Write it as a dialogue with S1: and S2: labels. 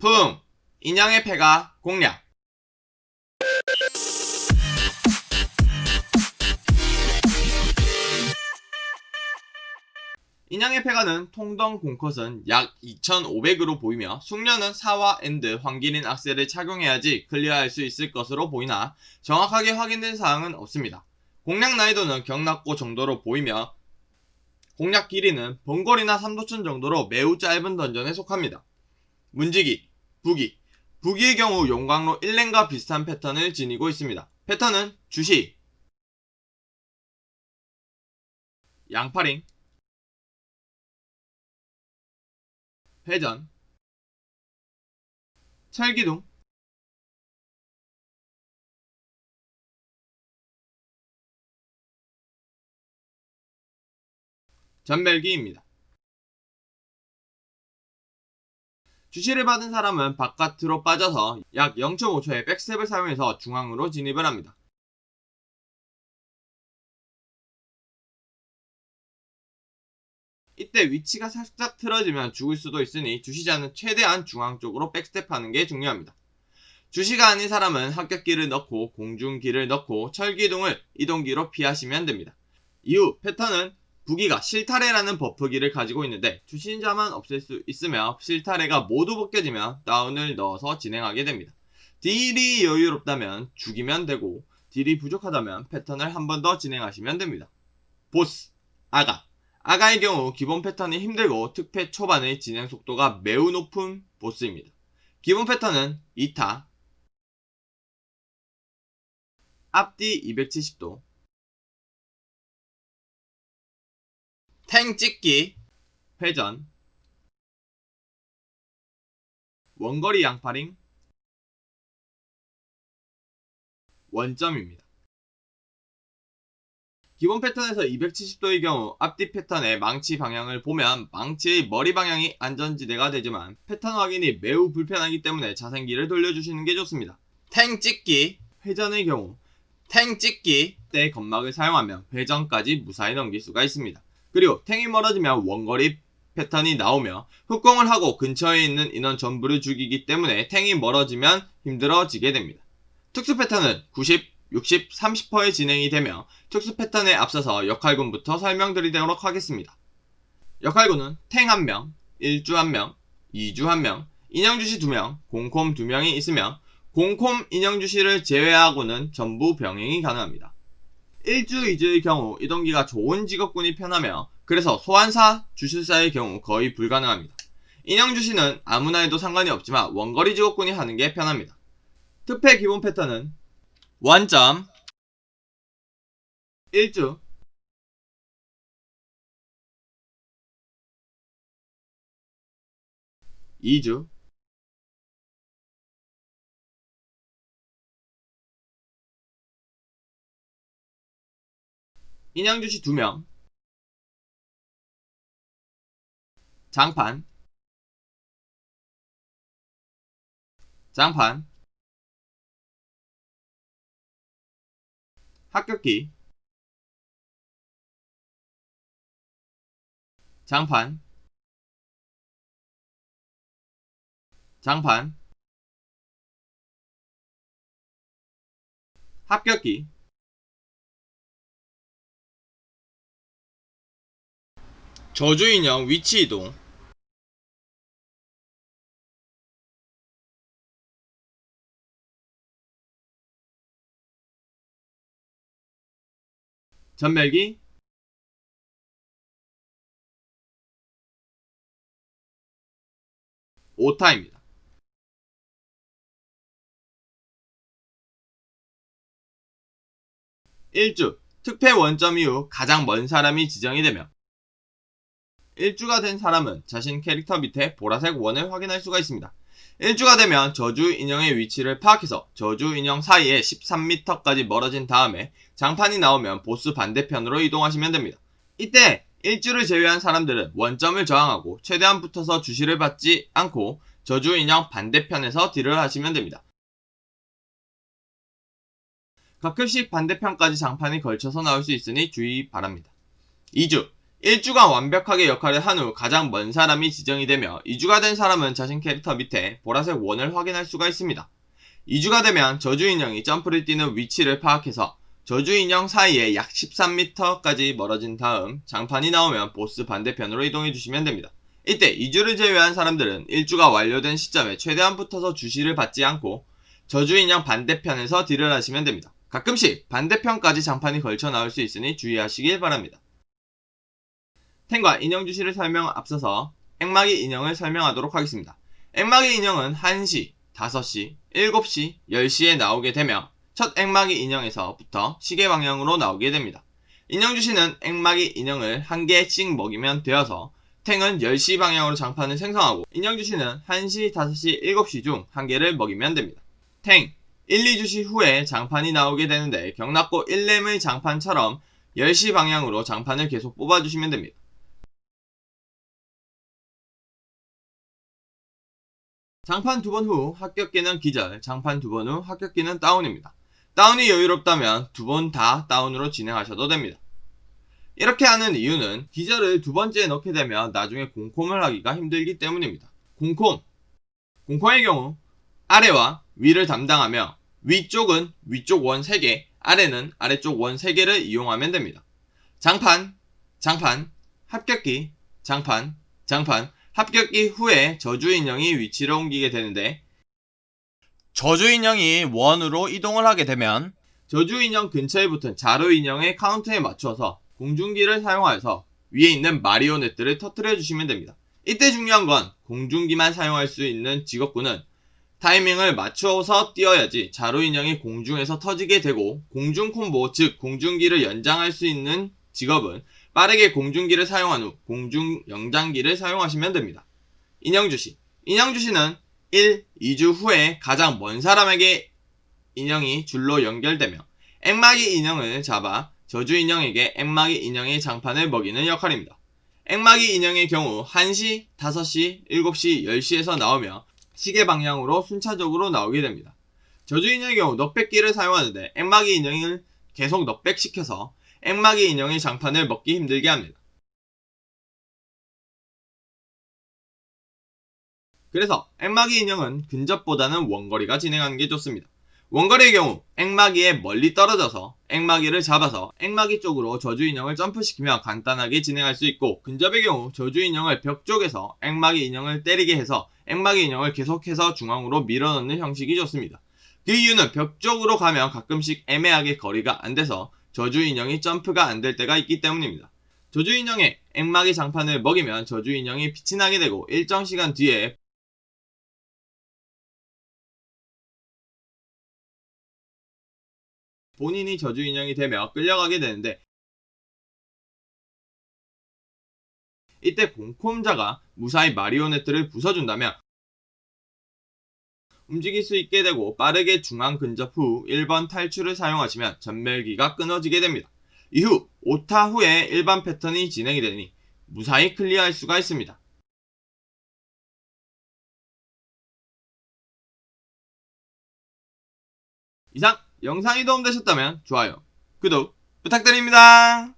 S1: 풍! 인형의 패가 공략! 인양의 패가는 통덩 공컷은 약 2500으로 보이며 숙련은 4와 엔드 황기린 악셀을 착용해야지 클리어할 수 있을 것으로 보이나 정확하게 확인된 사항은 없습니다. 공략 난이도는 경락고 정도로 보이며 공략 길이는 번거리나 삼도천 정도로 매우 짧은 던전에 속합니다. 문지기, 부기, 부기의 경우 용광로 1렌과 비슷한 패턴을 지니고 있습니다. 패턴은 주시, 양파링, 회전, 철기둥, 전멸기입니다. 주시를 받은 사람은 바깥으로 빠져서 약 0.5초의 백스텝을 사용해서 중앙으로 진입을 합니다. 이때 위치가 살짝 틀어지면 죽을 수도 있으니 주시자는 최대한 중앙 쪽으로 백스텝하는 게 중요합니다. 주시가 아닌 사람은 합격기를 넣고 공중기를 넣고 철기둥을 이동기로 피하시면 됩니다. 이후 패턴은 부기가 실타래라는 버프기를 가지고 있는데 주신자만 없앨 수 있으며 실타래가 모두 벗겨지면 다운을 넣어서 진행하게 됩니다. 딜이 여유롭다면 죽이면 되고 딜이 부족하다면 패턴을 한 번 더 진행하시면 됩니다. 보스 아가 아가의 경우 기본 패턴이 힘들고 특패 초반의 진행 속도가 매우 높은 보스입니다. 기본 패턴은 2타 앞뒤 270도 탱 찍기, 회전, 원거리 양파링, 원점입니다. 기본 패턴에서 270도의 경우 앞뒤 패턴의 망치 방향을 보면 망치의 머리 방향이 안전지대가 되지만 패턴 확인이 매우 불편하기 때문에 자생기를 돌려주시는 게 좋습니다. 탱 찍기, 회전의 경우 탱 찍기 때 건막을 사용하면 회전까지 무사히 넘길 수가 있습니다. 그리고 탱이 멀어지면 원거리 패턴이 나오며 흑공을 하고 근처에 있는 인원 전부를 죽이기 때문에 탱이 멀어지면 힘들어지게 됩니다. 특수 패턴은 90, 60, 30%의 진행이 되며 특수 패턴에 앞서서 역할군부터 설명드리도록 하겠습니다. 역할군은 탱 1명, 1주 1명, 2주 1명, 인형주시 2명, 공콤 2명이 있으며 공콤 인형주시를 제외하고는 전부 병행이 가능합니다. 1주 2주의 경우 이동기가 좋은 직업군이 편하며 그래서 소환사, 주술사의 경우 거의 불가능합니다. 인형 주시는 아무나 해도 상관이 없지만 원거리 직업군이 하는 게 편합니다. 특패 기본 패턴은 원점 1주 2주 인양주시 2명. 장판. 장판. 합격기. 장판. 장판. 합격기 저주인형 위치 이동. 전멸기. 오타입니다. 일주. 특패 원점 이후 가장 먼 사람이 지정이 되며 1주가 된 사람은 자신 캐릭터 밑에 보라색 원을 확인할 수가 있습니다. 1주가 되면 저주 인형의 위치를 파악해서 저주 인형 사이에 13m까지 멀어진 다음에 장판이 나오면 보스 반대편으로 이동하시면 됩니다. 이때 1주를 제외한 사람들은 원점을 저항하고 최대한 붙어서 주시를 받지 않고 저주 인형 반대편에서 딜을 하시면 됩니다. 가끔씩 반대편까지 장판이 걸쳐서 나올 수 있으니 주의 바랍니다. 2주 1주간 완벽하게 역할을 한 후 가장 먼 사람이 지정이 되며 2주가 된 사람은 자신 캐릭터 밑에 보라색 원을 확인할 수가 있습니다. 2주가 되면 저주 인형이 점프를 뛰는 위치를 파악해서 저주 인형 사이에 약 13m까지 멀어진 다음 장판이 나오면 보스 반대편으로 이동해 주시면 됩니다. 이때 2주를 제외한 사람들은 1주가 완료된 시점에 최대한 붙어서 주시를 받지 않고 저주 인형 반대편에서 딜을 하시면 됩니다. 가끔씩 반대편까지 장판이 걸쳐 나올 수 있으니 주의하시길 바랍니다. 탱과 인형 주시를 설명 앞서서 액마기 인형을 설명하도록 하겠습니다. 액마기 인형은 1시, 5시, 7시, 10시에 나오게 되며 첫 액마기 인형에서부터 시계 방향으로 나오게 됩니다. 인형 주시는 액마기 인형을 한 개씩 먹이면 되어서 탱은 10시 방향으로 장판을 생성하고 인형 주시는 1시, 5시, 7시 중 한 개를 먹이면 됩니다. 탱 1, 2주시 후에 장판이 나오게 되는데 경납고 1렘의 장판처럼 10시 방향으로 장판을 계속 뽑아주시면 됩니다. 장판 두 번 후 합격기는 기절, 장판 두 번 후 합격기는 다운입니다. 다운이 여유롭다면 두 번 다 다운으로 진행하셔도 됩니다. 이렇게 하는 이유는 기절을 두 번째에 넣게 되면 나중에 공콤을 하기가 힘들기 때문입니다. 공콤 공콤의 경우 아래와 위를 담당하며 위쪽은 위쪽 원 3개, 아래는 아래쪽 원 3개를 이용하면 됩니다. 장판, 장판, 합격기, 장판, 장판, 합격기 후에 저주 인형이 위치를 옮기게 되는데 저주 인형이 원으로 이동을 하게 되면 저주 인형 근처에 붙은 자루 인형의 카운트에 맞춰서 공중기를 사용하여서 위에 있는 마리오넷들을 터트려 주시면 됩니다. 이때 중요한 건 공중기만 사용할 수 있는 직업군은 타이밍을 맞춰서 뛰어야지 자루 인형이 공중에서 터지게 되고 공중 콤보 즉 공중기를 연장할 수 있는 직업은 빠르게 공중기를 사용한 후 공중 영장기를 사용하시면 됩니다. 인형주시 인형주시는 1, 2주 후에 가장 먼 사람에게 인형이 줄로 연결되며 액마기 인형을 잡아 저주 인형에게 액마기 인형의 장판을 먹이는 역할입니다. 액마기 인형의 경우 1시, 5시, 7시, 10시에서 나오며 시계 방향으로 순차적으로 나오게 됩니다. 저주 인형의 경우 넉백기를 사용하는데 액마기 인형을 계속 넉백시켜서 액마기 인형의 장판을 먹기 힘들게 합니다. 그래서 액마기 인형은 근접보다는 원거리가 진행하는 게 좋습니다. 원거리의 경우 액마기에 멀리 떨어져서 액마기를 잡아서 액마기 쪽으로 저주 인형을 점프시키며 간단하게 진행할 수 있고 근접의 경우 저주 인형을 벽 쪽에서 액마기 인형을 때리게 해서 액마기 인형을 계속해서 중앙으로 밀어넣는 형식이 좋습니다. 그 이유는 벽 쪽으로 가면 가끔씩 애매하게 거리가 안 돼서 저주 인형이 점프가 안 될 때가 있기 때문입니다. 저주 인형에 액마기 장판을 먹이면 저주 인형이 빛이 나게 되고 일정 시간 뒤에 본인이 저주 인형이 되며 끌려가게 되는데 이때 공콤자가 무사히 마리오네트를 부숴준다면 움직일 수 있게 되고 빠르게 중앙 근접 후 1번 탈출을 사용하시면 전멸기가 끊어지게 됩니다. 이후 5타 후에 일반 패턴이 진행이 되니 무사히 클리어할 수가 있습니다. 이상 영상이 도움되셨다면 좋아요, 구독 부탁드립니다.